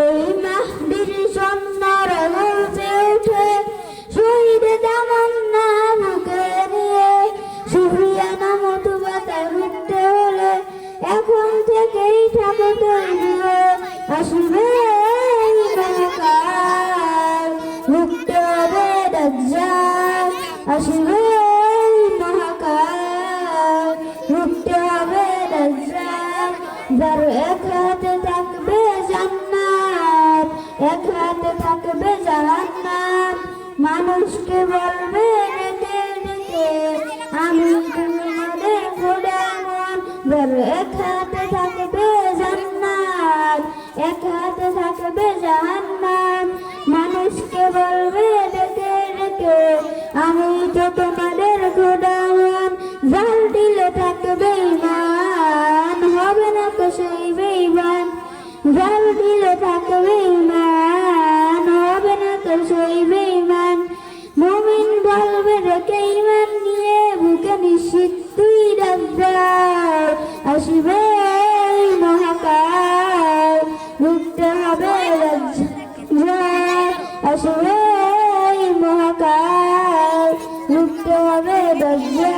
ওই মাহদির সন্ন্যার গল্পে উঠে শহীদ তামান্না বুকে নিয়ে সুফিয়ানা মতুবাতা রুখতে হলে এখন থেকেই ঠাকুর তৈরি হয়ে আসবে মহাকাল। রুখতে হবে দাজ্জাল, আসবে মহাকাল। রুখতে হবে দাজ্জাল, যার এক হাতে থাকবে জাহান্নাম মানুষকে বলবে আমি তোমাদের খোদামন যার এক হাতে থাকবে জান্নাত, এক হাতে থাকবে জাহান্নাম। মানুষকে বলবে ডেকে ডেকে আমি তো তোমাদের খোদামন জাল দিলে থাকবে ইমান হবে না তো সেই এই মহাকাল। রুখতে হবে আসবে এই মহাকাল। রুখতে হবে দরজা